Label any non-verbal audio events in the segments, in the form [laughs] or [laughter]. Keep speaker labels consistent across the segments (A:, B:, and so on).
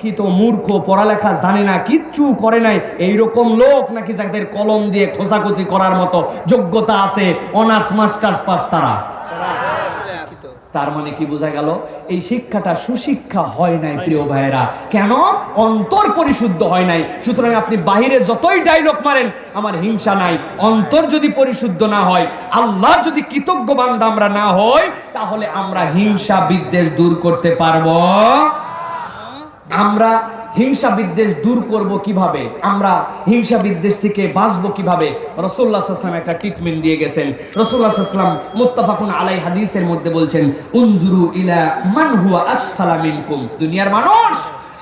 A: অশিক্ষিত মূর্খ, পড়ালেখা জানে না, কিচ্ছু করে নাই। এইরকম লোক নাকি যাদের কলম দিয়ে খোঁচাখুচি করার মতো যোগ্যতা আছে, অনার্স, মাস্টার্স পাস তারা। তার মানে কি বোঝা গেল? এই শিক্ষাটা সুশিক্ষা হয় নাই, প্রিয় ভাইয়েরা। কেন? অন্তর পরিশুদ্ধ হয় নাই। সুতরাং আপনি বাহিরে যতই ডায়লগ মারেন, আমার হিংসা নাই। অন্তর যদি পরিশুদ্ধ না হয়, আল্লাহ যদি কৃতজ্ঞ বান্দা আমরা না হই, তাহলে আমরা হিংসা বিদ্বেষ দূর করতে পারব। আমরা হিংসা বিদ্বেষ দূর করব কীভাবে? আমরা হিংসা বিদ্বেষ থেকে বাঁচবো কীভাবে? সাল্লাম একটা ট্রিটমেন্ট দিয়ে গেছেন। রসুল্লাহ সাল্লাম মুত্তাফাকুন আলাই হাদিসের মধ্যে বলছেন, উনজুরু ইলা মান হুয়া আসফালা দুনিয়ার মানুষ,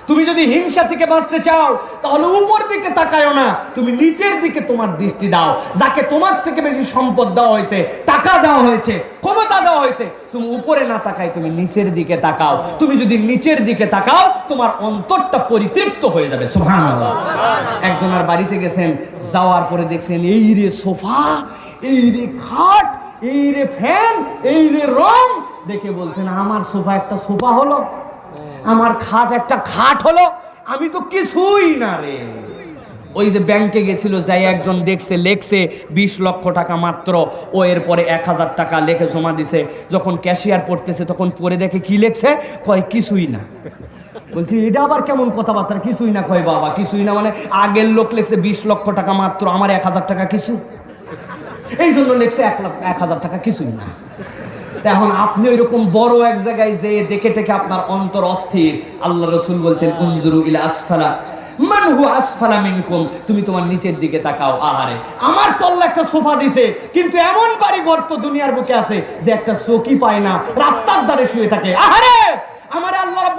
A: তুমি যদি হিংসা থেকে বাঁচতে চাও, তাহলে উপর দিকে তাকায়ও না। তুমি নিচের দিকে তোমার দৃষ্টি দাও। যাকে তোমার থেকে বেশি সম্পদ দেওয়া হয়েছে, টাকা দেওয়া হয়েছে ক্ষমতা দেওয়া হয়েছে। তুমি উপরে না তাকাই তুমি নিচের দিকে তাকাও। তুমি যদি নিচের দিকে তাকাও, তোমার অন্তরটা পরিতৃপ্ত হয়ে যাবে। সুবহানাল্লাহ। একজনের বাড়িতে গেছেন, যাওয়ার পরে দেখছেন, এই রে সোফা, এই রে খাট, এই রে ফ্যান, এই রে রং। দেখে বলছেন, আমার সোফা একটা সোফা হলো। আমার খাট একটা খাট হলো। আমি তো কিছুই না রে। ওই যে ব্যাংকে গেছিল, যাই একজন দেখছে, লেখছে, বিশ লক্ষ টাকা মাত্র। ও এরপরে এক হাজার টাকা লেখে জমা দিছে। যখন ক্যাশিয়ার পড়তেছে, তখন পরে দেখে কি লেখছে? কয়, কিছুই না। বলছি, এটা আবার কেমন কথাবার্তা? কিছুই না। কয়, বাবা, কিছুই না। মানে আগের লোক লেখছে, বিশ লক্ষ টাকা মাত্র, আমার এক হাজার টাকা কিছু। এই জন্য লেখছে এক লাখ এক হাজার টাকা কিছুই না। এখন আপনি ওইরকম বড় এক জায়গায় যেয়ে দেখে টেকে আপনার অন্তর অস্থির। আল্লাহ রসুল বলছেন, উনজুরু ইলা আসফালা মানহু আসফালা মিনকুম, তুমি তোমার নিচের দিকে তাকাও, আহারে। আমার তল্লা একটা সোফা দিছে, কিন্তু এমন বাড়ি ঘর তো দুনিয়ার বুকে আছে যে একটা চকি পায় না, রাস্তার ধারে শুয়ে থাকে, আহারে!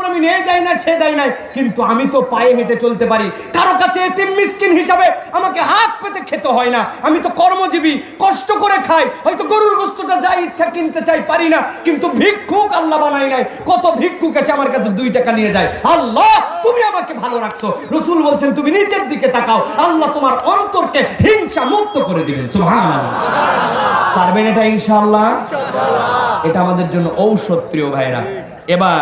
A: আল্লাহ এই দেয় না সে দেয় নাই। কিন্তু আমি তো পায়ে হেঁটে চলতে পারি। কারও কাছে এতিম মিসকিন হিসাবে আমাকে হাত পেতে খেতে হয় না। আমি তো কর্মজীবী কষ্ট করে খাই। হয়তো গরুর গোস্তটা যা ইচ্ছা কিনতে চাই পারি না। কিন্তু ভিক্ষুক আল্লাহ বানাই নাই কত ভিক্ষুক আছে আমার কাছে দুই টাকা নিয়ে যায়। আল্লাহ তুমি আমাকে ভালো রাখছো। রসুল বলছেন তুমি নিচের দিকে তাকাও। আল্লাহ তোমার অন্তরকে হিংসা মুক্ত করে দিবেন। পারবেন এটা ইনশাআল্লাহ। এটা আমাদের জন্য ঔষধ প্রিয় ভাইরা। এবার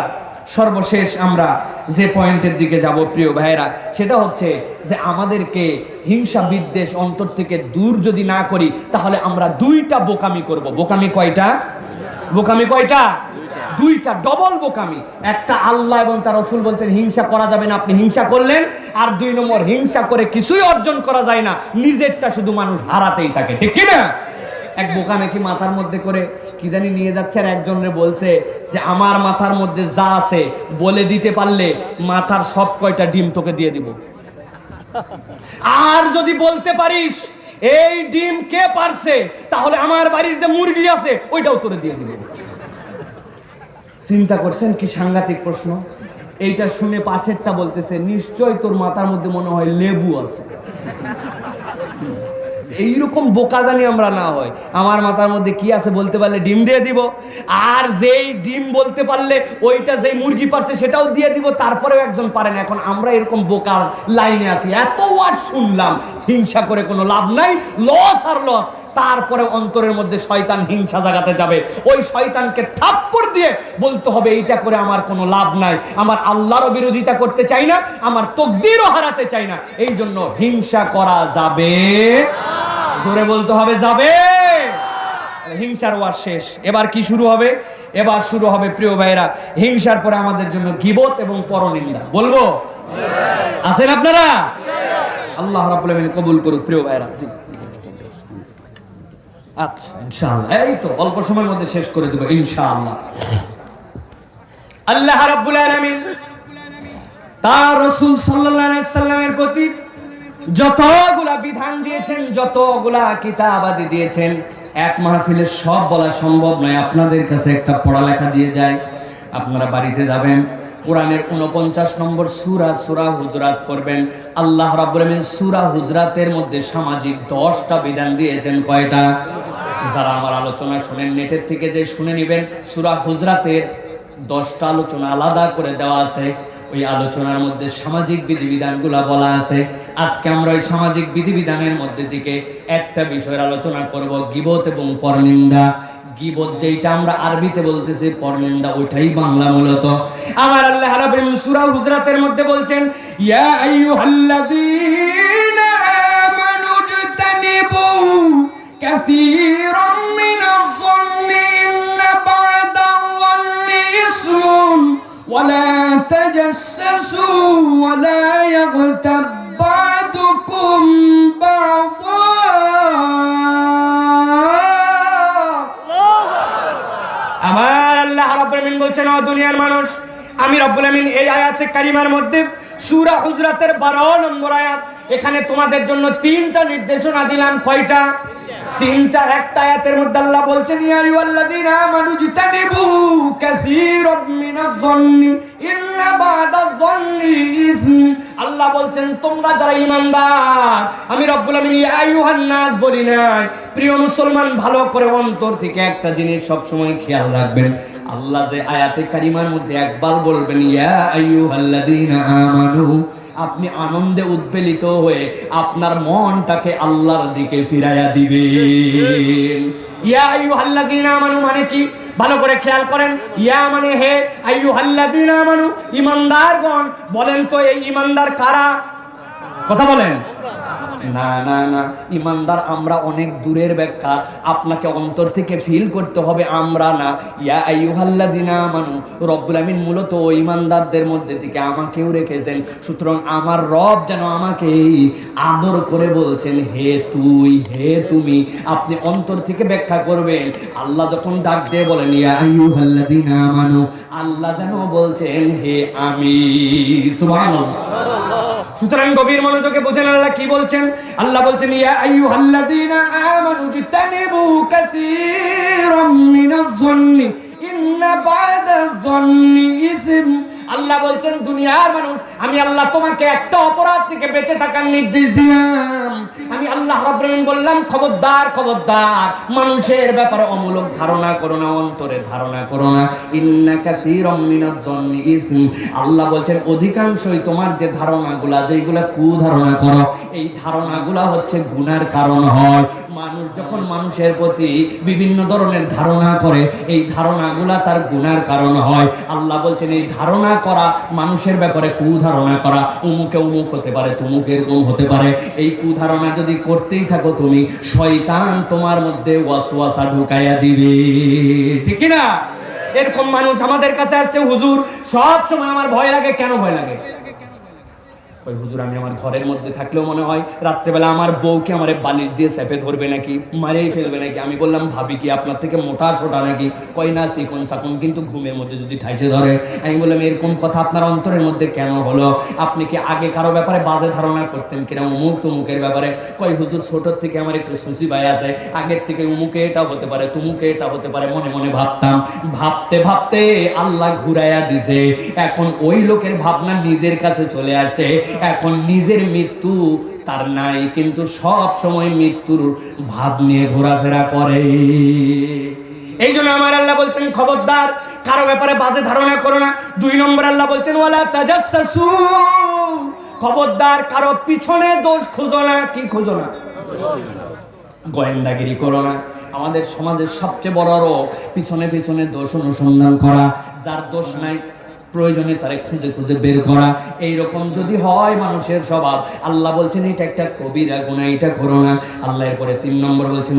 A: সর্বশেষ আমরা যে পয়েন্টের দিকে যাব, প্রিয় ভাইরা সেটা হচ্ছে যে আমাদেরকে হিংসা বিদ্বেষ অন্তর থেকে দূর যদি না করি, তাহলে আমরা দুইটা বোকামি করব। বোকামি কয়টা? বোকামি কয়টা? দুইটা ডবল বোকামি। একটা আল্লাহ এবং তার রসুল বলছেন, হিংসা করা যাবে না, আপনি হিংসা করলেন। আর দুই নম্বর, হিংসা করে কিছুই অর্জন করা যায় না, নিজেরটা শুধু মানুষ হারাতেই থাকে। ঠিক কিনা? এক বোকা নাকি মাথার মধ্যে করে? কি জানি নিয়ে যাচ্ছে আর একজনের বলছে যে আমার মাথার মধ্যে যা আছে বলে দিতে পারলে মাথার সব কয়টা ডিম তোকে দিয়ে দিব। আর যদি বলতে পারিস, এই ডিম কে পারছে, তাহলে আমার বাড়ির যে মুরগি আছে, ওইটাও তোরে দিয়ে দিব। চিন্তা করছেন কি সাংঘাতিক প্রশ্ন? এইটা শুনে পাশেরটা বলতেছে নিশ্চয় তোর মাথার মধ্যে মনে হয় লেবু আছে। এইরকম বোকা জানি আমরা না হয়। আমার মাথার মধ্যে কি আছে বলতে পারলে ডিম দিয়ে দিব। আর যেই ডিম বলতে পারলে ওইটা যেই মুরগি পারছে সেটাও দিয়ে দিব, তারপরেও একজন পারেন এখন আমরা এরকম বোকার লাইনে আছি। এত ওয়ার্ড শুনলাম, হিংসা করে কোনো লাভ নাই লস আর লস তারপরে অন্তরের মধ্যে শয়তান হিংসা জাগাতে যাবে। ওই শয়তানকে থাপ্পড় দিয়ে বলতে হবে, এইটা করে আমার কোনো লাভ নাই। আমার আল্লাহরও বিরোধিতা করতে চাই না, আমার তকদিরও হারাতে চাই না। এই জন্য হিংসা করা যাবে জোরে বলতে হবে, যাবে। হিংসার ওয়ার শেষ। এবার কি শুরু হবে? এবার শুরু হবে, প্রিয় ভাইরা হিংসার পরে আমাদের জন্য গিবত এবং পরনিন্দা। বলব? আছেন আপনারা? আল্লাহ রাব্বুল আলামিন কবুল করুক, প্রিয় ভাইরা জি। আচ্ছা ইনশাআল্লাহ। এই তো, অল্প সময়ের মধ্যে শেষ করে দেবো, ইনশাআল্লাহ। আল্লাহ রাব্বুল আলামিন তার রাসূল সাল্লাল্লাহু আলাইহি সাল্লামের প্রতি যতগুলা বিধান দিয়েছেন, যতগুলা কিতাবাদি দিয়েছেন, এক মাহফিলে সব বলা সম্ভব নয়। আপনাদের কাছে একটা পড়ালেখা দিয়ে যায় আপনারা বাড়িতে যাবেন, কোরআনের উনপঞ্চাশ নম্বর সুরা সুরা হুজরাত পড়বেন। আল্লাহ রাব্বুল সুরা হুজরাতের মধ্যে সামাজিক দশটা বিধান দিয়েছেন। কয়টা? যারা আমার আলোচনা শুনেন, নেটের থেকে যে শুনে নেবেন, সুরা হুজরাতের দশটা আলোচনা আলাদা করে দেওয়া আছে। ওই আলোচনার মধ্যে সামাজিক বিধিবিধানগুলো বলা আছে। আজকে আমরা ওই সামাজিক বিধিবিধানের মধ্যে থেকে একটা বিষয়ের আলোচনা করব, গিবত এবং পরনিন্দা। গিবত যেটা আমরা আরবিতে বলতেছি, পরনিন্দা ওইটাই বাংলা মূলত। আমার আল্লাহ রাব্বুল সূরা হুজরাতের মধ্যে বলছেন, ইয়া আইয়ুহাল্লাযীনা আমানু তানিবু কাসীরাম মিনাজ জান্নি ইন্না বা'দা ওয়ালা تجسسوا ولا يغتب بعضكم بعضا আমার আল্লাহ রাব্বুল আমিন বলছেন ও দুনিয়ার মানুষ আমি রব্বুল আমিন এই আয়াতে কারিমার মধ্যে সূরা হুজরাতের 12 নম্বর আয়াত এখানে তোমাদের জন্য তিনটা নির্দেশনা দিলাম কয়টা তিনটা একটা আয়াতের মধ্যে আল্লাহ বলছেন আমানু জিতানিবু কাসীরাম মিনাজ-যন্নি ইন্না বা'দা-যন্নি ইসম আল্লাহ বলছেন, তোমরা যারা আমি রব্বুল আমিন নাস বলি নাই। প্রিয় মুসলমান, ভালো করে অন্তর থেকে একটা জিনিস সব সময় খেয়াল রাখবেন। আল্লাহ যে আয়াতে কারিমার মধ্যে একবার বলবেন, ইয়া আইয়ুহাল্লাযীনা আমানু আপনি আনন্দে উদ্বেলিত হয়ে আপনার মনটাকে আল্লাহর দিকে ফিরাইয়া দিবে ইয়া মানে কি? ভালো করে খেয়াল করেন। ইয়া মানে হে আইয়ুহাল্লাযীনা আমানু, ইমানদারগণ। বলেন তো এই ইমানদার কারা? কথা বলেন। না না না, ইমানদার, আমরা অনেক দূরের ব্যাখ্যা। আপনাকে অন্তর থেকে ফিল করতে হবে, আমরা না। ইয়া আইয়ুহাল্লাযিনা আমানু, রব্বুল আমিন মূলত ইমানদারদের মধ্যে থেকে আমাকেও রেখেছেন। সুতরাং আমার রব যেন আমাকে আদর করে বলছেন, হে তুই, হে তুমি, আপনি অন্তর থেকে ব্যাখ্যা করবেন। আল্লাহ যখন ডাক দিয়ে বলেন, ইয়া আইয়ুহাল্লাযিনা আমানু, আল্লাহ যেন বলছেন, হে আমি সুবহানাল্লাহ। সুতরাং গভীর মনোযোগে বোঝেন আল্লাহ কি বলছেন? আল্লাহ বলছেন, ইয়া আইয়ুহাল্লাযীনা আমানু জিতানিবু কাসীরাম মিনাজ-জন্নি ইন্না বাদা জন্নি ইসম আল্লাহ বলছেন, দুনিয়ার মানুষ, আমি আল্লাহ তোমাকে একটা অপরাধ থেকে বেঁচে থাকার নির্দেশ দিলাম। আমি আল্লাহ রাব্বুল বললাম, খবরদার খবরদার, মানুষের ব্যাপারে অমূলক ধারণা করো না, অন্তরে ধারণা করো না। ইন্না কাসীরাম মিনাজ-যন্নি ইসম। আল্লাহ বলছেন, অধিকাংশই তোমার যে ধারণাগুলা যেগুলা কুধারণা করো, এই ধারণাগুলা হচ্ছে গুনার কারণ হয়। মানুষ যখন মানুষের প্রতি বিভিন্ন ধরনের ধারণা করে, এই ধারণাগুলা তার গুনার কারণ হয়। আল্লাহ বলছেন, এই ধারণা করা, মানুষের ব্যাপারে কুধারণা করা উমুকে উমুক হতে পারে, তুমুক এরকম হতে পারে। এই কুধারণা যদি করতেই থাকো তুমি, শয়তান তোমার মধ্যে ওয়াসওয়াসা ঢুকাইয়া দিবে। ঠিক না এরকম মানুষ আমাদের কাছে আসছে, হুজুর সব সময় আমার ভয় লাগে, কেন ভয় লাগে? ওই হুজুর, আমি আমার ঘরের মধ্যে থাকলেও মনে হয় রাত্রেবেলা আমার বউকে আমার বালিশ দিয়ে চেপে ধরবে নাকি, মারেই ফেলবে নাকি? আমি বললাম, ভাবি কি, আপনার থেকে মোটা সোটা নাকি? কই, না সিকুন সাকুন, কিন্তু ঘুমের মধ্যে যদি ঠাইছে ধরে। আমি বললাম, এরকম কথা আপনার অন্তরের মধ্যে কেন হলো? আপনি কি আগে কারও ব্যাপারে বাজে ধারণা করতেন কিনা উমুক তুমুকের ব্যাপারে? কই, হুজুর, ছোটোর থেকে আমার একটু সুসি ভাই আছে, আগের থেকে উমুকে এটা হতে পারে, তুমুকে এটা হতে পারে, মনে মনে ভাবতাম। ভাবতে ভাবতে আল্লাহ ঘুরাইয়া দিছে। এখন ওই লোকের ভাবনা নিজের কাছে চলে আসছে। এখন নিজের মৃত্যু তার নাই, কিন্তু সব সময় মৃত্যুর ভাব নিয়ে ঘোরাফেরা করে। এই জন্য আমার আল্লাহ বলছেন, খবরদার, কারও ব্যাপারে বাজে ধারণা করো না। দুই নম্বর আল্লাহ বলছেন খবরদার, কারও পিছনে দোষ খুঁজো না, কি খুঁজো না। গোয়েন্দাগিরি করো না। আমাদের সমাজের সবচেয়ে বড় রোগ, পিছনে পিছনে দোষ অনুসন্ধান করা। যার দোষ নাই প্রয়োজনে তারে খুঁজে খুঁজে বের করা। এইরকম যদি হয় মানুষের স্বভাব। আল্লাহ বলছেন, এটা একটা কবিরা গুণা এটা করো না। আল্লাহ এরপরে তিন নম্বর বলছেন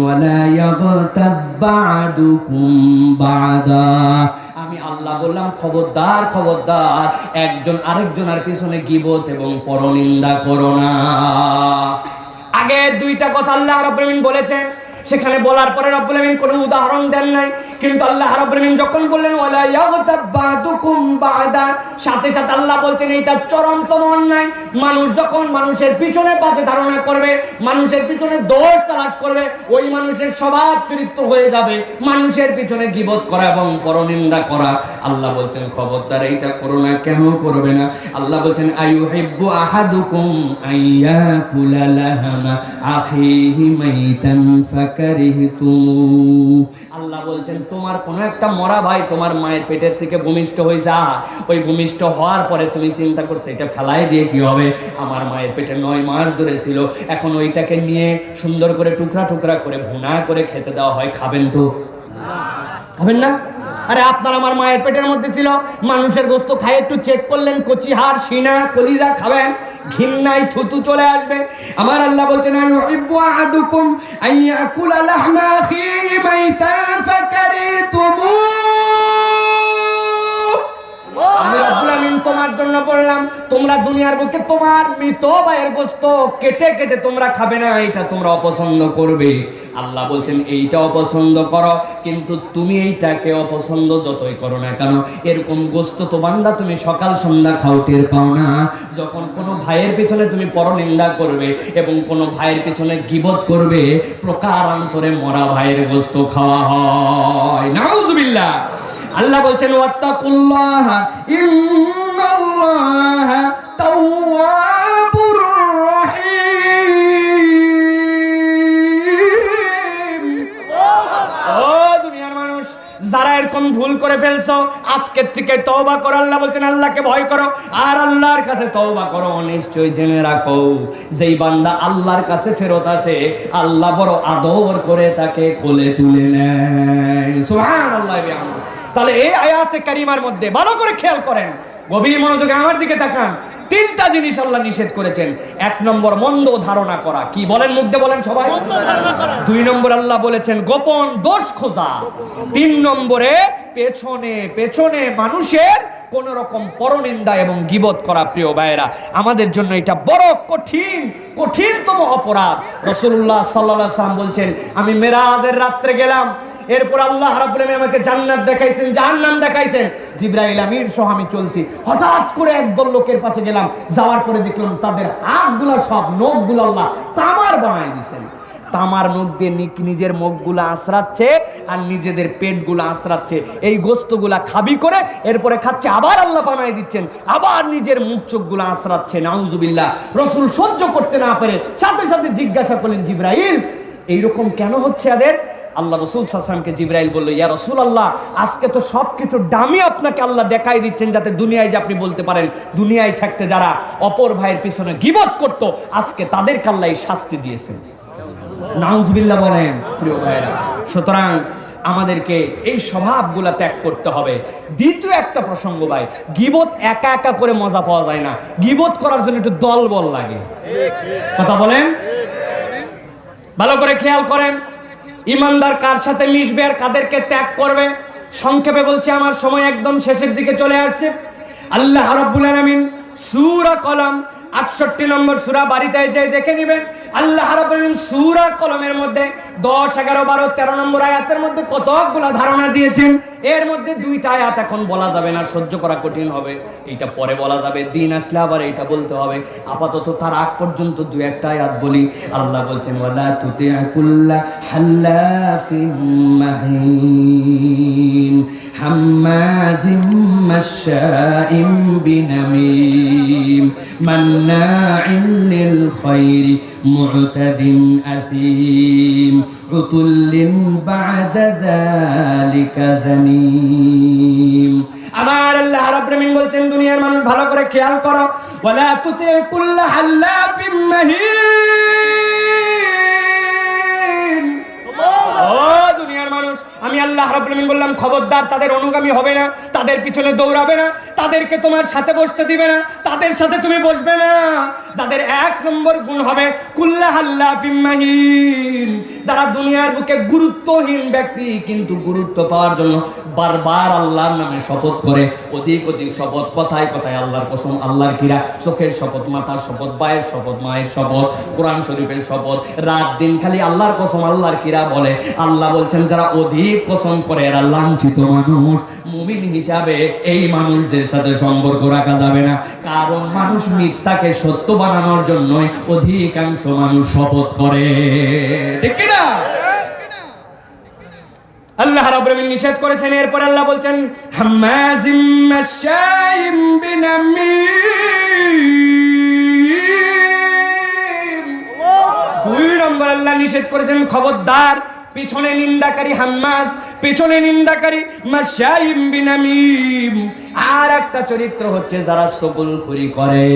A: আমি আল্লাহ বললাম, খবরদার খবরদার, একজন আরেকজনের পিছনে গিবত এবং পরনিন্দা করো না। আগের দুইটা কথা আল্লাহ আলামিন বলেছেন সেখানে বলার পরে রব্বুল আমিন কোনো উদাহরণ দেন নাই। কিন্তু আল্লাহ আমিন যখন বললেন সাথে সাথে আল্লাহ বলছেন, এটা চরমতম অন্যায়। মানুষ যখন মানুষের পিছনে বাজে ধারণা করবে, মানুষের পিছনে দোষ তালাশ করবে, ওই মানুষের স্বভাব চরিত্র হয়ে যাবে। মানুষের পিছনে গিবত করা এবং পরনিন্দা করা। আল্লাহ বলছেন, খবরদার, এইটা করো না, কেন করবে না? আল্লাহ বলছেন, আইয়ুহিব্বু আহাদুকুম আইয়াকুলা লাহামা আখিহি মাইতান ফাকারিহতুম আল্লাহ বলছেন, তোমার কোনো একটা মরা ভাই তোমার মায়ের পেটের থেকে ভূমিষ্ঠ হয়ে যা। ওই ভূমিষ্ঠ হওয়ার পরে তুমি চিন্তা করছ, এটা ফেলাই দিয়ে কি হবে? আমার মায়ের পেটে নয় মাস ধরে ছিল। এখন ওইটাকে নিয়ে সুন্দর করে টুকরা টুকরা করে ভুনা করে খেতে দেওয়া হয়। খাবেন তো? খাবেন না? আরে আপনার আমার মায়ের পেটের মধ্যে ছিল। মানুষের গোস্ত খাই একটু চেক করলেন, কচি হাড়, সিনা, কলিজা, খাবেন। ঘিন্নাই থুতু চলে আসবে। আমার আল্লাহ বলছেন আমি ইব্বু আহাদুকুম আইয়াকুলা লাহমা আখিহি মাইতান ফাকারিতুমু। আমি তোমার জন্য বললাম, তোমরা দুনিয়ার বুকে তোমার মৃত ভাইয়ের গোস্ত কেটে কেটে তোমরা খাবে না, এটা তোমরা অপছন্দ করবে। আল্লাহ বলছেন এইটা অপছন্দ করো, কিন্তু তুমি এইটাকে অপছন্দ যতই করো না কেন, এরকম গোস্ত তো বান্দা তুমি সকাল সন্ধ্যা খাও, টের পাও না। যখন কোনো ভাইয়ের পিছনে তুমি পরনিন্দা করবে এবং কোনো ভাইয়ের পিছনে গিবত করবে, প্রকারান্তরে মরা ভাইয়ের গোস্ত খাওয়া হয়। নাউজুবিল্লাহ। আল্লাহ বলছেন, ওয়াত্তাকুল্লাহ, ইন্নাল্লাহ তাওয়াবুর করে ফেলছো। আজকের থেকে তওবা করো, আল্লাহ বলছেন, আল্লাহকে ভয় করো। আর আল্লাহর কাছে তওবা করো নিশ্চয় জেনে রাখো। যেই বান্দা আল্লাহর কাছে ফেরত আসে, আল্লাহ বড় আদর করে তাকে কোলে তুলে নেয়। সুবহানাল্লাহ তাহলে এই আয়াতে কারিমার মধ্যে ভালো করে খেয়াল করেন। গভীর মনোযোগে আমার দিকে তাকান। তিনটা জিনিস আল্লাহ নিষেধ করেছেন। এক নম্বর মন্দ ধারণা করা। কি বলেন মুগ্ধে বলেন সবাই? দুই নম্বর আল্লাহ বলেছেন গোপন দোষ খোঁজা। তিন নম্বরে পেছনে পেছনে মানুষের কোন রকম পরনিন্দা এবং গিবত করা প্রিয় ভাইয়েরা। আমাদের জন্য এটা বড় কঠিন কঠিনতম অপরাধ। রসুল্লাহ সাল্লাহ সাল্লাম বলছেন আমি মেরাজের রাত্রে গেলাম এরপর আল্লাহ আলামিন আমাকে জান্নাত দেখাইছেন, জাহান্নাম দেখাইছেন। জিবরাইল আমিন, সহ আমি চলছি। হঠাৎ করে একদল লোকের পাশে গেলাম, যাওয়ার পরে দেখলাম তাদের হাতগুলো সব, নখগুলো আল্লাহ তামার বানায় দিয়েছেন। তামার নখ দিয়ে নিজের মুখগুলো আশ্রাচ্ছে আর নিজেদের পেটগুলো আশ্রাচ্ছে এই গোস্তগুলা খাবি করে এরপরে খাচ্ছে, আবার আল্লাহ বানায় দিচ্ছেন, আবার নিজের মুখ চোখগুলো আশ্রাচ্ছে নাউজুবিল্লাহ, রসুল সহ্য করতে না পারে সাথে সাথে জিজ্ঞাসা করলেন, জিব্রাইল, এইরকম কেন হচ্ছে এদের? আল্লাহ রসুল সাসলামকে জিব্রাইল বলল, ইয়া রসুল আল্লাহ আজকে তো সব কিছু ডামি আপনাকে আল্লাহ দেখাই দিচ্ছেন যাতে দুনিয়ায় যে আপনি বলতে পারেন, দুনিয়ায় থাকতে যারা অপর ভাইয়ের পিছনে গিবত করত, আজকে তাদের কাল্লাই শাস্তি দিয়েছেন। নাউজবিল্লাহ বলেন, প্রিয় ভাইয়েরা, সুতরাং আমাদেরকে এই স্বভাবগুলা ত্যাগ করতে হবে। দ্বিতীয় একটা প্রসঙ্গ ভাই, গিবত একা একা করে মজা পাওয়া যায় না। গিবত করার জন্য একটু দল বল লাগে। কথা বলেন? ভালো করে খেয়াল করেন। ইমানদার কার সাথে মিশবে আর কাদেরকে ত্যাগ করবে? সংক্ষেপে বলছি, আমার সময় একদম শেষের দিকে চলে আসছে। আল্লাহ রাব্বুল আলামিন সূরা কলম 68 নম্বর সূরা বাড়িতে যাই দেখে নেবেন। আল্লাহ রাব্বুল আলামিন সূরা কলমের মধ্যে 10 11 12 13 নম্বর আয়াতের মধ্যে কতগুলা ধারণা দিয়েছেন? এর মধ্যে দুইটা আয়াত এখন বলা যাবে না, সহ্য করা কঠিন হবে। এইটা পরে বলা যাবে। দিন আসলে আবার এইটা বলতে হবে। আপাতত তার আগ পর্যন্ত দুই একটা আয়াত বলি। আল্লাহ বলছেন, ওয়ালা তুতিআ কুল্লা হাল্লাফিন মাহিন, হাম্মাজিম মাশাইম বিনামিম মু'তাদিন بعد ذلك জানিম। আমার আল্লাহ রাব্বুল বলছেন দুনিয়ার মানুষ ভালো করে খেয়াল করো। ওয়ালা তুতি কুল্লা হাল্লাফিম মাহিন। মানুষ আমি আল্লাহ রাব্বুল আলামিন বললাম, খবরদার, তাদের অনুগামী হবে না, তাদের পিছনে দৌড়াবে না, তাদেরকে তোমার সাথে বসতে দিবে না, তাদের সাথে তুমি বসবে না। যাদের এক নম্বর গুণ হবে কুল্লা হাল্লা ফিম্মাহিন। যারা দুনিয়ার বুকে গুরুত্বহীন ব্যক্তি, কিন্তু গুরুত্ব পাওয়ার জন্য বারবার আল্লাহর নামে শপথ করে, অধিক অধিক শপথ, কথায় কথায় আল্লাহর কসম, আল্লাহর কিরা চোখের শপথ, মাথার শপথ, পায়ের শপথ, মায়ের শপথ, কোরআন শরীফের শপথ, রাত দিন খালি আল্লাহর কসম, আল্লাহর কিরা বলে। আল্লাহ বলছেন, যারা অধিক কসম করে, এরা লাঞ্ছিত মানুষ। মুমিন হিসাবে এই মানুষদের সাথে সম্পর্ক রাখা যাবে না। কারণ মানুষ মিথ্যাকে সত্য বানানোর জন্যই অধিকাংশ মানুষ শপথ করে। ঠিক না আল্লাহ রাব্বুল আলামিন নিষেধ করেছেন, এরপর আল্লাহ বলছেন, হাম্মাজিম মাশাইম বিনামিম। দুই নম্বর আল্লাহ নিষেধ করেছেন, খবরদার। পিছনে নিন্দাকারী হাম্মাস, পিছনে নিন্দাকারী মাশাইম বিনামিম। আর একটা চরিত্র হচ্ছে যারা সবুল খুরি করে।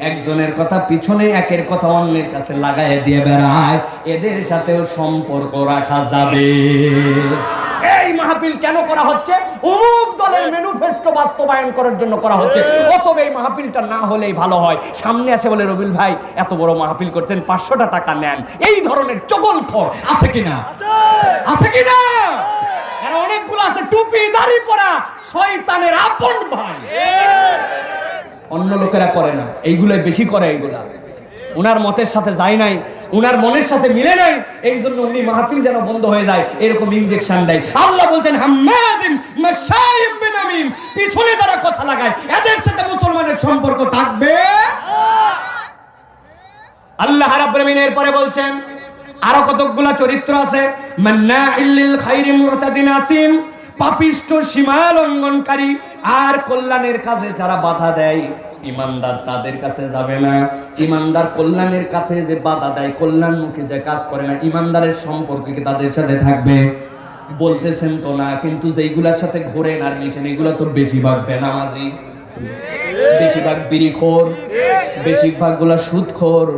A: একজনের কথা পিছনে, একের কথা অন্যের কাছে লাগায় দিয়ে বেড়ায়। এদের সাথেও সম্পর্ক রাখা যাবে। এই মাহফিল কেন করা হচ্ছে? অমুক দলের ম্যানিফেস্টো বাস্তবায়ন করার জন্য করা হচ্ছে। অতএব এই মাহফিলটা না হলেই ভালো হয়। সামনে আসে বলে রবিল ভাই এত বড় মাহফিল করছেন পাঁচশোটা টাকা নেন। এই ধরনের চগল খর আছে কিনা? আছে। কিনা? অনেকগুলো আছে। টুপি দাড়ি পরা শয়তানের আপন ভাই। অন্য লোকেরা করে না। এইগুলোই বেশি করে এইগুলা। ওনার মতের সাথে যায় নাই। উনার মনের সাথে মিলে নাই, এই জন্য উনি মাহফিল যেন বন্ধ হয়ে যায়, এরকম ইনজেকশন দেয়। আল্লাহ বলছেন, হাম্মাজিম পিছনে যারা কথা লাগায়, এদের সাথে মুসলমানের সম্পর্ক থাকবে? আল্লাহ রাব্বুল এরপরে বলছেন, আরও কতকগুলা চরিত্র আছে? মান্না ইল্লিল খাইরি মুতাদিন আসিম পাপিষ্ট সীমা লঙ্ঘনকারী আর কল্যাণের কাজে যারা বাধা দেয়, ইমানদার তাদের কাছে যাবে না। ইমানদার কল্যাণের কাছে যে বাধা দেয়, কল্যাণমুখী যে কাজ করে না, ইমানদারের সম্পর্ক কি তাদের সাথে থাকবে? বলতেছেন তো না, কিন্তু যেইগুলার সাথে ঘোরেন আর মিশেন, এগুলো তো বেশিরভাগ বেনামাজি। বেশিরভাগ বিড়িখোর বেশিরভাগগুলা সুদখোর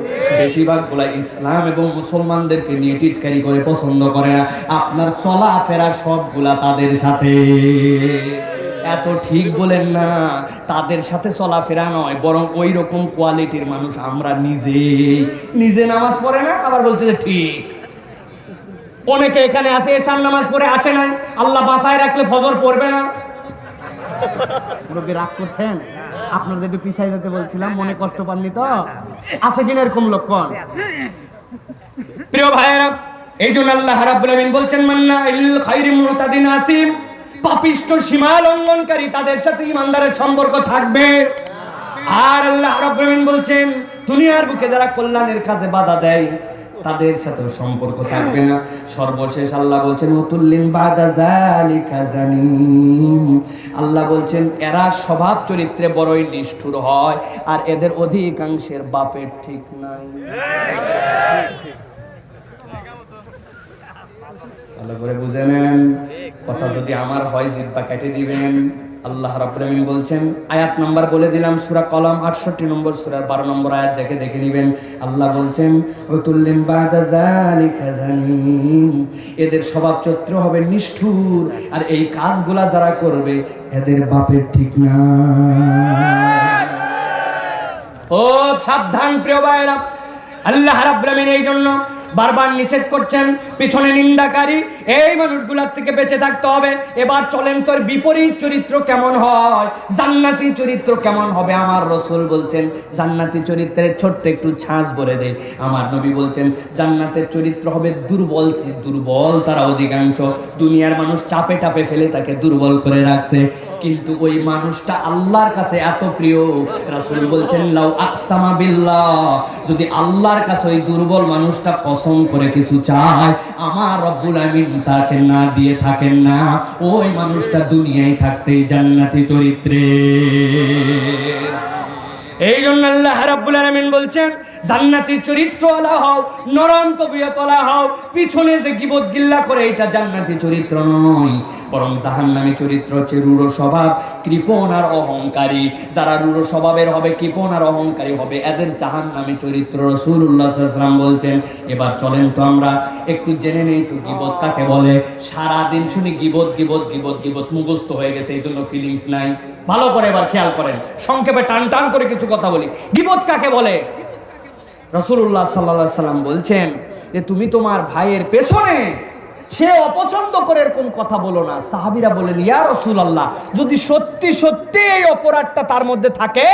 A: বেশিরভাগগুলা ইসলাম এবং মুসলমানদেরকে নিয়ে টিটকারি করে পছন্দ করে না। আপনার চলাফেরা সবগুলা তাদের সাথে। এত ঠিক বলেন না তাদের সাথে চলাফেরা নয় বরং ওই রকম কোয়ালিটির মানুষ আমরা নিজে নিজে নামাজ পড়ে না আবার বলছে যে ঠিক। অনেকে এখানে আসে এসার নামাজ পড়ে আসে নাই আল্লাহ বাসায় রাখলে ফজর পড়বে না।
B: রাগ করছেন? আপনাদের একটু পিছাই যেতে বলছিলাম মনে কষ্ট পাননি তো? আছে কিনা এরকম লক্ষণ?
A: প্রিয় ভাইয়েরা এই জন্য আল্লাহ রাব্বুল আমিন বলছেন মান্না ইল খাইরি মুতাদিন আসিম পাপিষ্ট সীমা লঙ্ঘনকারী, তাদের সাথে ইমানদারের সম্পর্ক থাকবে। আর আল্লাহ রাব্বুল বলছেন, দুনিয়ার বুকে যারা কল্যাণের কাজে বাধা দেয়, তাদের সাথে সম্পর্ক থাকবে না। সর্বশেষ আল্লাহ বলছেন জানিম। আল্লাহ বলছেন, এরা স্বভাব চরিত্রে বড়ই নিষ্ঠুর হয়, আর এদের অধিকাংশের বাপের ঠিক নাই। ভালো করে বুঝে নেন। কথা যদি আমার হয়, জিব্বা কেটে দিবেন। আল্লাহ রাব্বুল বলছেন, আয়াত নাম্বার বলে দিলাম, সূরা কলম 68 নম্বর, সূরার 12 নম্বর আয়াত যাকে দেখে নেবেন। আল্লাহ বলছেন বাদা যালিকা এদের স্বভাব চরিত্র হবে নিষ্ঠুর, আর এই কাজগুলা যারা করবে, এদের বাপের ঠিক না। ও সাবধান প্রিয় ভাইরা আল্লাহ রাব্বুল আমিন এই জন্য বারবার নিষেধ করছেন, পিছনে নিন্দাকারী। এই মানুষগুলার থেকে বেঁচে থাকতে হবে। এবার চলেন তোর বিপরীত চরিত্র কেমন হয়? জান্নাতি চরিত্র কেমন হবে? আমার রসুল বলছেন, জান্নাতি চরিত্রের ছোট্ট একটু ছাঁচ বলে দেয় আমার নবী বলছেন, জান্নাতের চরিত্র হবে দুর্বল দুর্বল তারা অধিকাংশ। দুনিয়ার মানুষ চাপে টাপে ফেলে তাকে দুর্বল করে রাখছে। কিন্তু ওই মানুষটা আল্লাহর কাছে এত প্রিয়। রাসূল বলছেন, লাউ আকসামা বিল্লাহ। যদি আল্লাহর কাছে ওই দুর্বল মানুষটা কসম করে কিছু চায়, আমার রব্বুল আমিন তাকে না দিয়ে থাকেন না। ওই মানুষটা দুনিয়ায় থাকতেই জান্নাতি চরিত্রে। এই জন্য আল্লাহ রাব্বুল আলামিন বলছেন জান্নাতি চরিত্রওয়ালা হও, নরম তবিয়তলা হও, পিছনে যে গিবত গিল্লা করে, এটা জান্নাতি চরিত্র নয়। বরং জাহান্নামী চরিত্র হচ্ছে রূঢ় স্বভাব, কৃপণ আর অহংকারী। যারা রূঢ় স্বভাবের হবে, কৃপণ আর অহংকারী হবে, এদের জাহান্নামী চরিত্র ওয়াসাল্লাম বলছেন। এবার চলেন তো আমরা একটু জেনে নেই তো গিবত কাকে বলে। সারা দিন শুনি গিবত গিবত গিবত গিবত, মুখস্থ হয়ে গেছে, এই জন্য ফিলিংস নাই। ভালো করে এবার খেয়াল করেন। সংক্ষেপে টান টান করে কিছু কথা বলি। গিবত কাকে বলে? রসুল্লাহ সাল্লা সাল্লাম বলছেন যে তুমি তোমার ভাইয়ের পেছনে সে অপছন্দ করে এরকম কথা বলো না। সাহাবিরা বলেন ইয়া রসুল আল্লাহ যদি সত্যি সত্যি এই অপরাধটা তার মধ্যে থাকে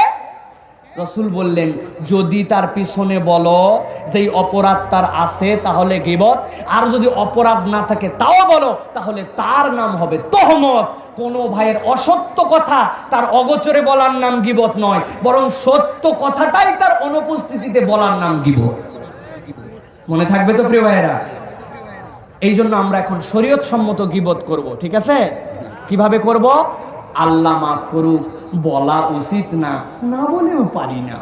A: রসুল বললেন, যদি তার পিছনে বলো যেই অপরাধ তার আছে, তাহলে গিবত। আর যদি অপরাধ না থাকে, তাও বলো, তাহলে তার নাম হবে তহমত। কোন ভাইয়ের অসত্য কথা তার অগোচরে বলার নাম গিবত নয়, বরং সত্য কথাটাই তার অনুপস্থিতিতে বলার নাম গিবত। মনে থাকবে তো প্রিয় ভাইয়েরা? এই জন্য আমরা এখন শরীয়ত সম্মত গিবত করব, ঠিক আছে? কীভাবে করব? আল্লাহ মাফ করুক বলা উচিত না না বলেও পারি না।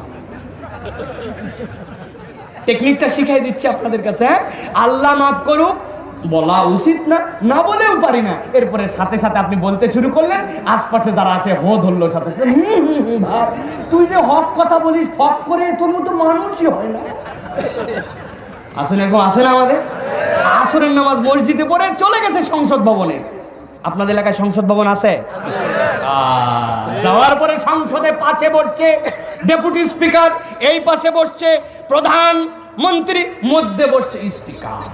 A: টেকনিকটা শিখাই দিচ্ছি আপনাদের কাছে হ্যাঁ? আল্লাহ মাফ করুক বলা উচিত না না বলেও পারি না। এরপরে সাথে সাথে আপনি বলতে শুরু করলেন আশপাশে যারা আসে হো ধরলো সাথে সাথে তুই যে হক কথা বলিস ফক করে তোর মতো মানুষই হয় না। আসেন এরকম আসে না আমাদের? আসরের নামাজ মসজিদে পড়ে চলে গেছে সংসদ ভবনে। আপনাদের এলাকায় সংসদ ভবন আছে? আহ, যাওয়ার পরে সংসদে পাশে বসছে ডেপুটি স্পিকার, এই পাশে বসছে প্রধান মন্ত্রী, মধ্যে বসছে স্পিকার।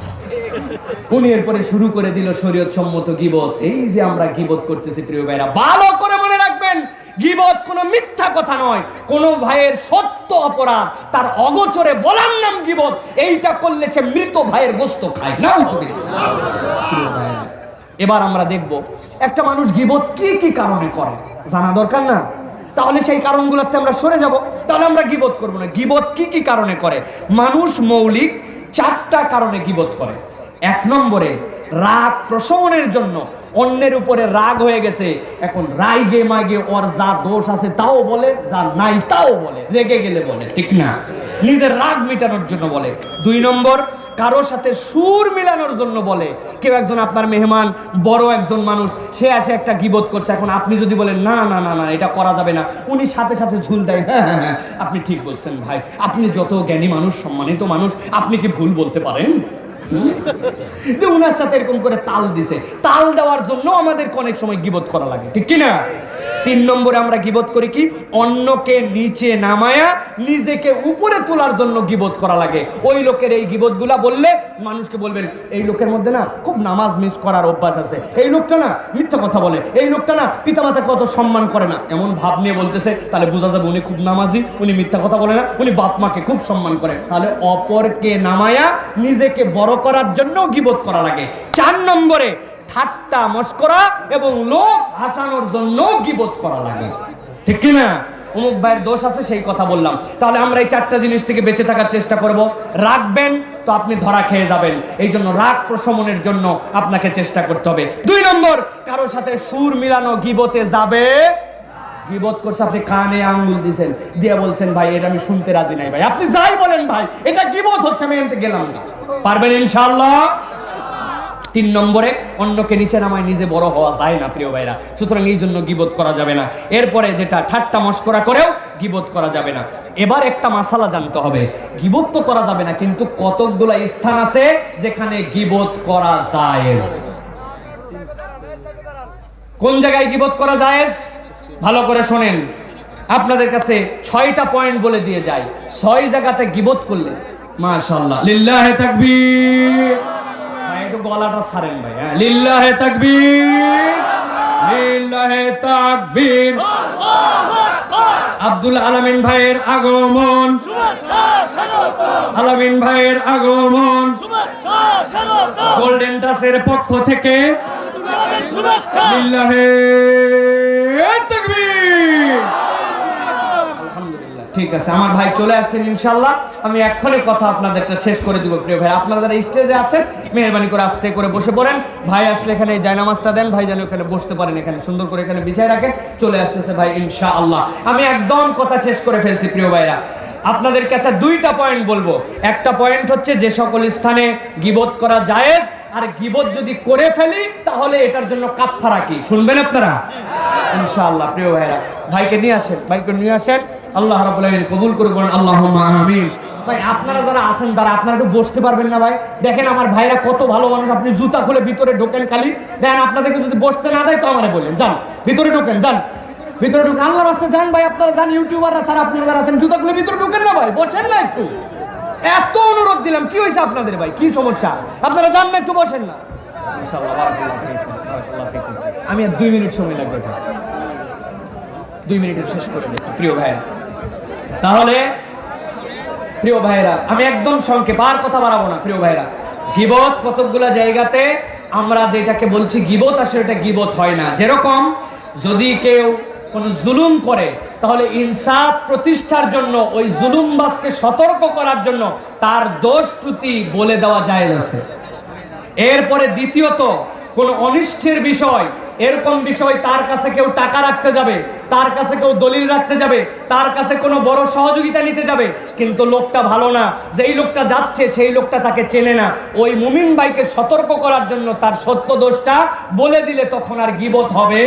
A: উনি এরপরে শুরু করে দিল শরীয়ত সম্মত গিবত। এই যে আমরা গিবত করতেছি, প্রিয় ভাইরা, ভালো করে মনে রাখবেন, গিবত কোনো মিথ্যা কথা নয়। কোন ভাইয়ের সত্য অপরাধ, তার অগোচরে বলার নাম গিবত, এইটা করলে সে মৃত ভাইয়ের গোস্ত খায়। না এবার আমরা দেখব, একটা মানুষ গিবত কি কি কারণে করে? জানা দরকার না। তাহলে সেই কারণগুলোতে আমরা সরে যাব। তাহলে আমরা গিবত করব না। গিবত কি কি কারণে করে? মানুষ মৌলিক চারটা কারণে গিবত করে। এক নম্বরে, রাগ প্রশমনের জন্য। অন্যের উপরে রাগ হয়ে গেছে। এখন রাইগে মাগে ওর যা দোষ আছে তাও বলে, যা নাই তাও বলে। রেগে গেলে বলে। ঠিক না? নিজের রাগ মেটানোর জন্য বলে। দুই নম্বর, কারোর সাথে সুর মিলানোর জন্য বলে। কেউ একজন আপনার মেহমান, বড় একজন মানুষ, সে আসে একটা গিবত করছে। এখন আপনি যদি বলেন, না না না না, এটা করা যাবে না, উনি সাথে সাথে ঝুল দেয়। হ্যাঁ হ্যাঁ হ্যাঁ আপনি ঠিক বলছেন ভাই। আপনি যত জ্ঞানী মানুষ, সম্মানিত মানুষ, আপনি কি ভুল বলতে পারেন? [laughs] উনার সাথে এরকম করে তাল দিছে। তাল দেওয়ার জন্য আমাদের অনেক সময় গিবোধ করা লাগে। ঠিক কি না তিন নম্বরে আমরা গিবত করি কি? অন্যকে নিচে নামায়া নিজেকে উপরে তোলার জন্য গিবত করা লাগে। ওই লোকের এই গিবতগুলা বললে মানুষকে বলবেন, এই লোকের মধ্যে না খুব নামাজ মিস করার অভ্যাস আছে। এই লোকটা না মিথ্যা কথা বলে। এই লোকটা না পিতামাতাকে অত সম্মান করে না। এমন ভাব নিয়ে বলতেছে, তাহলে বোঝা যাবে উনি খুব নামাজি, উনি মিথ্যা কথা বলে না, উনি বাপ মাকে খুব সম্মান করে। তাহলে অপরকে নামায়া নিজেকে বড় করার জন্য গিবত করা লাগে। চার নম্বরে ঠাট্টা মস্করা এবং লোক হাসানোর জন্য গিবত করা লাগে। ঠিক কি না অমুক ভাইয়ের দোষ আছে, সেই কথা বললাম। তাহলে আমরা এই চারটা জিনিস থেকে বেঁচে থাকার চেষ্টা করব। রাখবেন, তো আপনি ধরা খেয়ে যাবেন। এই জন্য রাগ প্রশমনের জন্য আপনাকে চেষ্টা করতে হবে। দুই নম্বর, কারোর সাথে সুর মিলানো গিবতে যাবে? গিবত করছে, আপনি কানে আঙ্গুল দিছেন। দিয়ে বলছেন, ভাই, এটা আমি শুনতে রাজি নাই ভাই। আপনি যাই বলেন, ভাই, এটা গিবত হচ্ছে, আমি এনতে গেলাম না। পারবেন ইনশাআল্লাহ? তিন নম্বরে, অন্যকে নিচে নামায় নিজে বড় হওয়া যায় না, প্রিয় ভাইরা। সুতরাং এই জন্য গিবোধ করা যাবে না। এরপরে যেটা ঠাট্টা মস্করা করেও গিবোধ করা যাবে না। এবার একটা মাসালা জানতে হবে। গিবোধ তো করা যাবে না, কিন্তু কতকগুলো স্থান আছে যেখানে গিবোধ করা যায় কোন জায়গায় গিবোধ করা যায় ভালো করে শোনেন। আপনাদের কাছে ছয়টা পয়েন্ট বলে দিয়ে যায় ছয় জায়গাতে গিবোধ করলে, মাশাআল্লাহ। লিল্লাহে তাকবীর। একটু গলাটা ছাড়েন ভাই হ্যাঁ। লিল্লাহে তাকবীর লিল্লাহে তাকবীর। আব্দুল আলামিন ভাইয়ের আগমন, আলামিন ভাইয়ের আগমন। গোল্ডেন টাসের পক্ষ থেকে লিল্লাহে তাকবীর। ঠিক আছে, আমার ভাই চলে আসছেন ইনশাল্লাহ আমি এক্ষুনি কথা আপনাদেরটা শেষ করে দিব, প্রিয় ভাই। আপনারা যারা স্টেজে আছেন, মেহরবানি করে আস্তে করে বসে পড়েন। ভাই আসলে এখানে জায়নামাজটা দেন, ভাই যেন এখানে বসতে পারেন, এখানে সুন্দর করে এখানে বিছায় রাখেন। চলে আসতেছে ভাই ইনশাআল্লাহ। আমি একদম কথা শেষ করে ফেলছি, প্রিয় ভাইরা। আপনাদের কাছে দুইটা পয়েন্ট বলব। একটা পয়েন্ট হচ্ছে যে সকল স্থানে গিবত করা জায়েজ, আর গিবত যদি করে ফেলি, তাহলে এটার জন্য কাপফারা কি? শুনবেন আপনারা? ইনশাআল্লাহ, প্রিয় ভাইরা। ভাইকে নিয়ে আসেন, ভাইকে নিয়ে আসেন। আল্লাহ আলামিন কবুল করে বলেন আল্লাহ আমিন। ভাই, আপনারা যারা আছেন, তারা আপনারা একটু বসতে পারবেন না, ভাই। দেখেন আমার ভাইরা কত ভালো মানুষ। আপনি জুতা খুলে ভিতরে ঢোকেন খালি। দেখেন আপনাদেরকে যদি বসতে না দেয়, তো আমারে বললেন যান, ভিতরে ঢোকেন, যান। ভিতরে ঢুকেন। আল্লাহ রাস্তা যান, ভাই, আপনারা যান, ইউটিউবাররা ছাড়া আপনারা যারা আছেন, জুতা খুলে ভিতরে ঢোকেন না, ভাই। বসেন না একটু। এত অনুরোধ দিলাম, কি হয়েছে আপনাদের, ভাই? কি সমস্যা? আপনারা যান না, একটু বসেন না। আমি আর দুই মিনিট সময় লাগবে দুই মিনিটে শেষ করে প্রিয় ভাইরা তাহলে, প্রিয় ভাইরা আমি একদম সংক্ষেপ আর কথা বাড়াবো না, প্রিয় ভাইরা গিবত কতকগুলা জায়গাতে আমরা যেটাকে বলছি গিবত আসলে এটা গিবত হয় না। যেরকম যদি কেউ কোনো জুলুম করে, তাহলে ইনসাফ প্রতিষ্ঠার জন্য, ওই জুলুমবাজকে সতর্ক করার জন্য তার দোষ ত্রুটি বলে দেওয়া যায় আছে। এরপরে দ্বিতীয়ত, কোন অনিষ্টের বিষয় এরকম বিষয় তার কাছে কেউ টাকা রাখতে যাবে, তার কাছে কেউ দলিল রাখতে যাবে, তার কাছে কোনো বড় সহযোগিতা নিতে যাবে। কিন্তু লোকটা ভালো না, যেই লোকটা যাচ্ছে সেই লোকটা তাকে চেনে না। ওই মুমিন ভাইকে সতর্ক করার জন্য তার সত্য দোষটা বলে দিলে তখন আর গিবত হবে।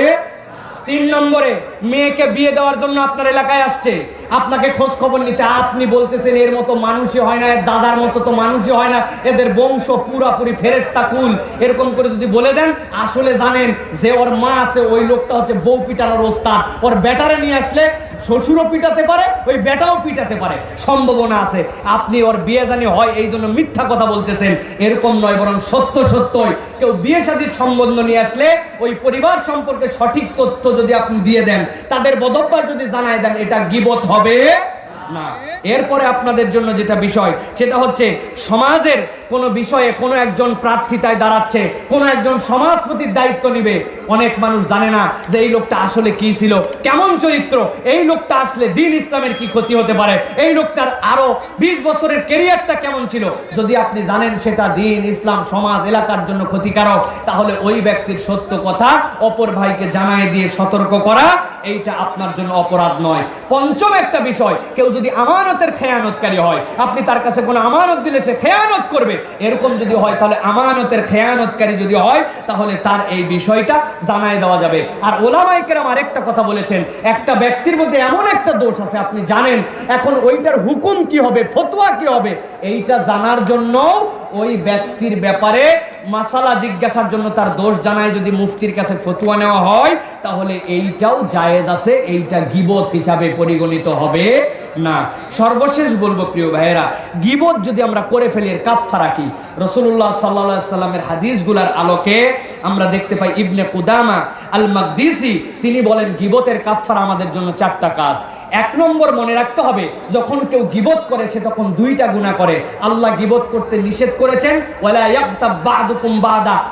A: তিন নম্বরে মেয়েকে বিয়ে দেওয়ার জন্য আপনার এলাকায় আসছে। আপনাকে খোঁজ খবর নিতে আপনি বলতেছেন, এর মতো মানুষই হয় না দাদার মতো তো মানুষই হয় না, এদের বংশ পুরাপুরি ফেরেস্তা কুল। এরকম করে যদি বলে দেন, আসলে জানেন যে ওর মা আছে, ওই লোকটা হচ্ছে বউ পিটানোর ওস্তাদ। ওর ব্যাটারে নিয়ে আসলে শ্বশুরও পিটাতে পারে, ওই বেটাও পিটাতে পারে। সম্ভাবনা আছে। আপনি ওর বিয়ে জানি হয়, এই জন্য মিথ্যা কথা বলতেছেন। এরকম নয়, বরং সত্য সত্যই। কেউ বিয়ে শাদীর সম্বন্ধ নিয়ে আসলে ওই পরিবার সম্পর্কে সঠিক তথ্য যদি আপনি দিয়ে দেন তাদের বদব্বার যদি জানায় দেন, এটা গিবত হবে না। এরপরে আপনাদের জন্য যেটা বিষয়, সেটা হচ্ছে সমাজের কোনো বিষয়ে কোনো একজন প্রার্থিতায় দাঁড়াচ্ছে, কোনো একজন সমাজপতির দায়িত্ব নিবে। অনেক মানুষ জানে না যে এই লোকটা আসলে কি ছিল, কেমন চরিত্র, এই লোকটা আসলে দিন ইসলামের কি ক্ষতি হতে পারে, এই লোকটার আরও বিশ বছরের কেরিয়ারটা কেমন ছিল। যদি আপনি জানেন সেটা দিন ইসলাম, সমাজ, এলাকার জন্য ক্ষতিকারক, তাহলে ওই ব্যক্তির সত্য কথা অপর ভাইকে জানায় দিয়ে সতর্ক করা, এইটা আপনার জন্য অপরাধ নয়। পঞ্চম একটা বিষয়, কেউ যদি আমানতের খেয়ানতকারী হয়, আপনি তার কাছে কোনো আমানত দিলে সে খেয়ানত করবে এরকম যদি হয়, তাহলে আমানতের খেয়ানতকারী যদি হয়, তাহলে তার এই বিষয়টা জানায় দেওয়া যাবে। আর ওলামাই কেরাম আরেকটা কথা বলেছেন, একটা ব্যক্তির মধ্যে এমন একটা দোষ আছে, আপনি জানেন, এখন ওইটার হুকুম কি হবে, ফতোয়া কি হবে, এইটা জানার জন্য ওই ব্যক্তির ব্যাপারে মাসালা জিজ্ঞাসার জন্য তার দোষ জানায়, যদি মুফতির কাছে ফতুয়া নেওয়া হয়, তাহলে এইটাও জায়েজ আছে, এইটা গিবত হিসাবে পরিগণিত হবে। না, সর্বশেষ বলব প্রিয় ভাইয়েরা, গিবত যদি আমরা করে ফেলি, এর কাপ্ফা রাখি রসুল্লাহ সাল্লা সাল্লামের হাদিসগুলার আলোকে আমরা দেখতে পাই, ইবনে কুদামা আল মাকদিসি তিনি বলেন গিবতের কাফারা আমাদের জন্য চারটা কাজ। এক নম্বর মনে রাখতে হবে, যখন কেউ গিবত করে, সে তখন দুইটা গুণা করে। আল্লাহ গিবত করতে নিষেধ করেছেন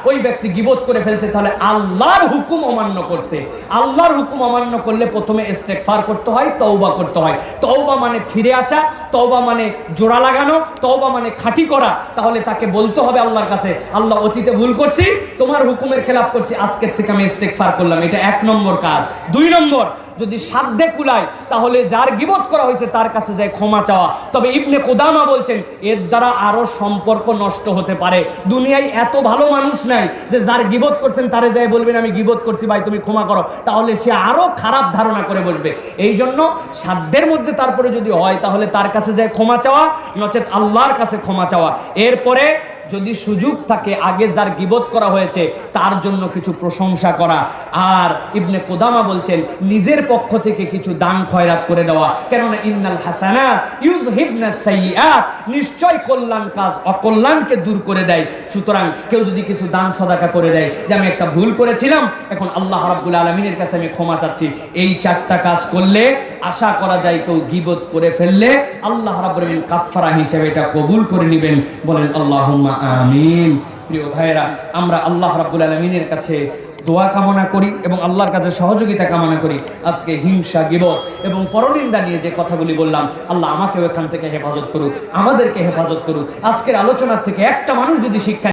A: ওই ব্যক্তি গিবত করে ফেলছে, তাহলে আল্লাহর হুকুম অমান্য করছে। আল্লাহর হুকুম অমান্য করলে প্রথমে ইস্তেগফার করতে হয়, তওবা করতে হয়। তওবা মানে ফিরে আসা, তওবা মানে জোড়া লাগানো, তওবা মানে খাঁটি করা। তাহলে তাকে বলতে হবে আল্লাহর কাছে, আল্লাহ, অতীতে ভুল করছি, তোমার হুকুমের খেলাপ করছি, আজকের থেকে আমি ইস্তেগফার করলাম। এটা এক নম্বর কাজ। দুই নম্বর যদি সাধ্যে কুলায়, তাহলে যার গিবত করা হয়েছে তার কাছে যায় ক্ষমা চাওয়া। তবে ইবনে কোদামা বলছেন, এর দ্বারা আরও সম্পর্ক নষ্ট হতে পারে। দুনিয়ায় এত ভালো মানুষ নাই যে যার গিবত করছেন তারে যায় বলবেন, আমি গিবত করছি ভাই, তুমি ক্ষমা করো। তাহলে সে আরও খারাপ ধারণা করে বসবে। এই জন্য সাধ্যের মধ্যে তারপরে যদি হয়, তাহলে তার কাছে যায় ক্ষমা চাওয়া, নচেত আল্লাহর কাছে ক্ষমা চাওয়া। এরপরে যদি সুযোগ থাকে, আগে যার গিবত করা হয়েছে, তার জন্য কিছু প্রশংসা করা। আর ইবনে কোদামা বলছেন, নিজের পক্ষ থেকে কিছু দান খয়রাত করে দেওয়া। কেননা ইন্নাল হাসানাত ইউজহিবনা সাইয়্যাত, নিশ্চয় কল্যাণ কাজ অকল্যাণকে দূর করে দেয়। সুতরাং কেউ যদি কিছু দান সদাকা করে দেয়, যে আমি একটা ভুল করেছিলাম, এখন আল্লাহ রাব্বুল আলামিনের কাছে আমি ক্ষমা চাচ্ছি। এই চারটা কাজ করলে, আশা করা যায় কেউ গিবত করে ফেললে, আল্লাহ রাব্বুল আলামিন কাফফারা হিসেবে এটা কবুল করে নেবেন। বলেন, আল্লাহুম্মা আমিন। প্রিয় ভাইরা আমরা আল্লাহ রাব্বুল আলামিনের কাছে দোয়া কামনা করি এবং আল্লাহর কাছে সহযোগিতা কামনা করি। আজকে হিংসা গিব এবং পরনিন্দা নিয়ে যে কথাগুলি বললাম, আল্লাহ আমাকেও এখান থেকে হেফাজত করুক, আমাদেরকে হেফাজত করুক। আজকের আলোচনার থেকে একটা মানুষ যদি শিক্ষা